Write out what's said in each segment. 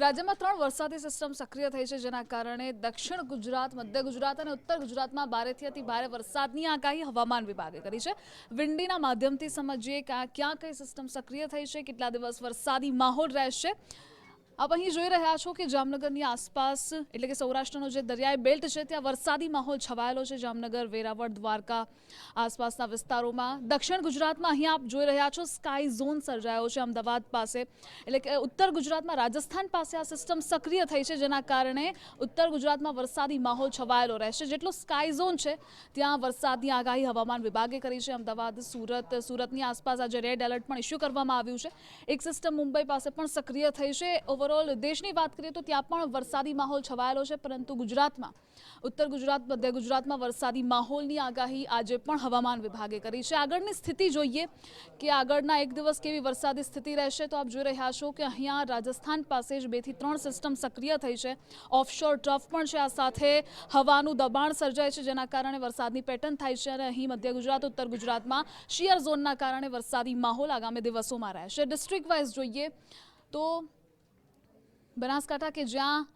રાજ્યમાં ત્રણ વરસાદી સિસ્ટમ સક્રિય થઈ છે, જેના કારણે દક્ષિણ ગુજરાત, મધ્ય ગુજરાત અને ઉત્તર ગુજરાતમાં ભારેથી અતિ ભારે વરસાદની આગાહી હવામાન વિભાગે કરી છે. વિંડીના માધ્યમથી સમજીએ કે આ ક્યાં કઈ સિસ્ટમ સક્રિય થઈ છે, કેટલા દિવસ વરસાદી માહોલ રહેશે આપ અહીં જોઈ રહ્યા છો કે જામનગરની આસપાસ, એટલે કે સૌરાષ્ટ્રનો જે દરિયાઈ બેલ્ટ છે, ત્યાં વરસાદી માહોલ છવાયેલો છે જામનગર, વેરાવળ, દ્વારકા આસપાસના વિસ્તારોમાં. દક્ષિણ ગુજરાતમાં અહીં આપ જોઈ રહ્યા છો સ્કાય ઝોન સર્જાયો છે અમદાવાદ પાસે. એટલે કે ઉત્તર ગુજરાતમાં રાજસ્થાન પાસે આ સિસ્ટમ સક્રિય થઈ છે, જેના કારણે ઉત્તર ગુજરાતમાં વરસાદી માહોલ છવાયેલો રહેશે. જેટલો સ્કાય ઝોન છે, ત્યાં વરસાદની આગાહી હવામાન વિભાગે કરી છે. અમદાવાદ, સુરત, સુરતની આસપાસ આજે રેડ એલર્ટ પણ ઇસ્યુ કરવામાં આવ્યું છે. એક સિસ્ટમ મુંબઈ પાસે પણ સક્રિય થઈ છે. ઓવરઓલ દેશની વાત કરીએ તો ત્યાં પણ વરસાદી માહોલ છવાયેલો છે, પરંતુ ગુજરાતમાં, ઉત્તર ગુજરાત, મધ્ય ગુજરાતમાં વરસાદી માહોલની આગાહી આજે પણ હવામાન વિભાગે કરી છે. આગળની સ્થિતિ જોઈએ કે આગળના એક દિવસ કેવી વરસાદી સ્થિતિ રહેશે, તો આપ જોઈ રહ્યા છો કે અહીંયા રાજસ્થાન પાસે જ બેથી ત્રણ સિસ્ટમ સક્રિય થઈ છે. ઓફશોર ટ્રફ પણ છે, આ સાથે હવાનું દબાણ સર્જાય છે, જેના કારણે વરસાદની પેટર્ન થાય છે અને અહીં મધ્ય ગુજરાત, ઉત્તર ગુજરાતમાં શિયર ઝોનના કારણે વરસાદી માહોલ આગામી દિવસોમાં રહેશે. ડિસ્ટ્રિક્ટ વાઇઝ જોઈએ તો બનાસકાંઠા કે જ્યાં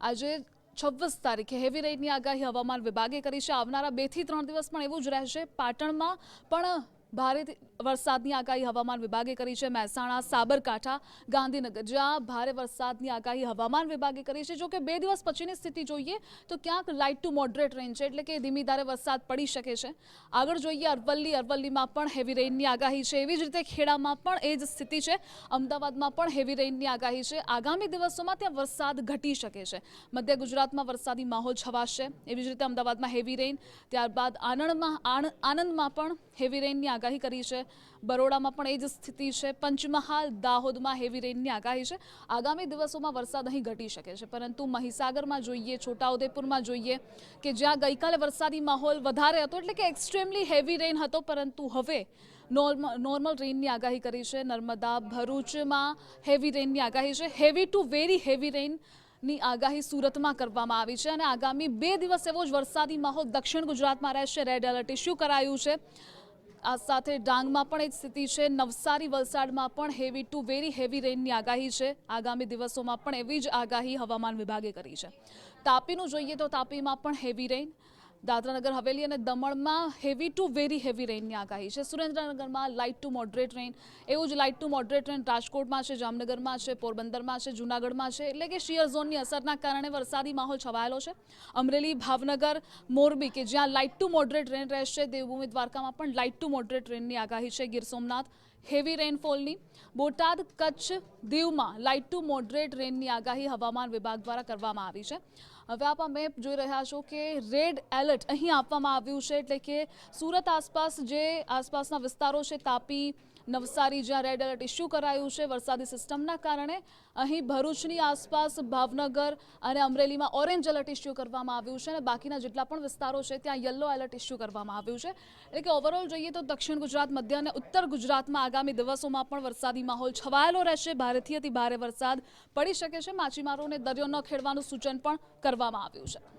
આજે છવ્વીસ તારીખે હેવી રેઇનની આગાહી હવામાન વિભાગે કરી છે. આવનારા બેથી ત્રણ દિવસ પણ એવું જ રહેશે. પાટણમાં પણ ભારે વરસાદની આગાહી હવામાન વિભાગે કરી છે. મહેસાણા, સાબરકાંઠા, ગાંધીનગર. જ્યાં ભારે વરસાદની આગાહી હવામાન વિભાગે કરી છે. જો કે બે દિવસ પછીની સ્થિતિ જોઈએ તો ક્યાંક લાઇટ ટુ મોડરેટ રેન્જ છે. એટલે કે ધીમી ધારે વરસાદ પડી શકે છે. આગળ જોઈએ અરવલ્લી. અરવલ્લીમાં પણ હેવી રેઇનની આગાહી છે. એવી જ રીતે ખેડામાં પણ એ જ સ્થિતિ છે. અમદાવાદમાં પણ હેવી રેઇનની આગાહી છે. આગામી દિવસોમાં ત્યાં વરસાદ ઘટી શકે છે. મધ્ય ગુજરાતમાં વરસાદી માહોલ છવાશે. એવી જ રીતે અમદાવાદમાં હેવી રેઇન ત્યારબાદ આણંદમાં, આણ- આણંદમાં પણ હેવી રેઇનની આગાહી કરી છે. બરોડામાં પણ એ જ સ્થિતિ છે. પંચમહાલ દાહોદમાં હેવી રેઇનની આગાહી છે. આગામી દિવસોમાં વરસાદ અહીં ઘટી શકે છે. પરંતુ મહીસાગરમાં જોઈએ, છોટાઉદેપુરમાં જોઈએ કે જ્યાં ગઈકાલે વરસાદી માહોલ વધારે હતો, એટલે કે એક્સ્ટ્રીમલી હેવી રેઇન હતો, પરંતુ હવે નોર્મલ રેનની આગાહી કરી છે. નર્મદા, ભરૂચમાં હેવી રેઇનની આગાહી છે. હેવી ટુ વેરી હેવી રેનની આગાહી સુરતમાં કરવામાં આવી છે અને આગામી બે દિવસ એવો જ વરસાદી માહોલ દક્ષિણ ગુજરાતમાં રહેશે. રેડ એલર્ટ ઇસ્યુ કરાયું છે. આ સાથે ડાંગમાં પણ એ જ સ્થિતિ છે. નવસારી વલસાડમાં પણ હેવી ટુ વેરી હેવી રેઇનની આગાહી છે. આગામી દિવસોમાં પણ એવી જ આગાહી હવામાન વિભાગે કરી છે. તાપીનું જોઈએ તો તાપીમાં પણ હેવી રેઇન દાદરાનગર હવેલી અને દમણમાં હેવી ટુ વેરી હેવી રેઇનની આગાહી છે. સુરેન્દ્રનગરમાં લાઇટ ટુ મોડરેટ રેઇન એવું જ લાઇટ ટુ મોડરેટ રેઇન રાજકોટમાં છે, જામનગરમાં છે, પોરબંદરમાં છે, જૂનાગઢમાં છે, એટલે કે શિયર ઝોનની અસરના કારણે વરસાદી માહોલ છવાયેલો છે. અમરેલી, ભાવનગર, મોરબી કે જ્યાં લાઇટ ટુ મોડરેટ રેઇન રહેશે, દેવભૂમિ દ્વારકામાં પણ લાઇટ ટુ મોડરેટ રેઇનની આગાહી છે. ગીર સોમનાથ હેવી રેનફોલની બોટાદ કચ્છ દીવમાં લાઇટ ટુ મોડરેટ રેનની આગાહી હવામાન વિભાગ દ્વારા કરવામાં આવી છે. હવે આપ અમે જોઈ રહ્યા છો કે રેડ એલર્ટ અહીં આપવામાં આવ્યું છે, એટલે કે સુરત આસપાસ જે આસપાસના વિસ્તારો છે, તાપી નવસારી જ્યાં રેડ એલર્ટ ઇસ્યુ કરાયું છે, વરસાદી સિસ્ટમના કારણે અહીં ભરૂચની આસપાસ ભાવનગર અને અમરેલીમાં ઓરેન્જ એલર્ટ ઇસ્યુ કરવામાં આવ્યું છે અને બાકીના જેટલા પણ વિસ્તારો છે, ત્યાં યલો એલર્ટ ઇસ્યુ કરવામાં આવ્યું છે. એટલે કે ઓવરઓલ જોઈએ તો દક્ષિણ ગુજરાત, મધ્ય અને ઉત્તર ગુજરાતમાં આગામી દિવસોમાં પણ વરસાદી માહોલ છવાયેલો રહેશે. ભારેથી અતિ ભારે વરસાદ પડી શકે છે. માછીમારોને દરિયો ન ખેડવાનું સૂચન પણ કરવામાં આવ્યું છે.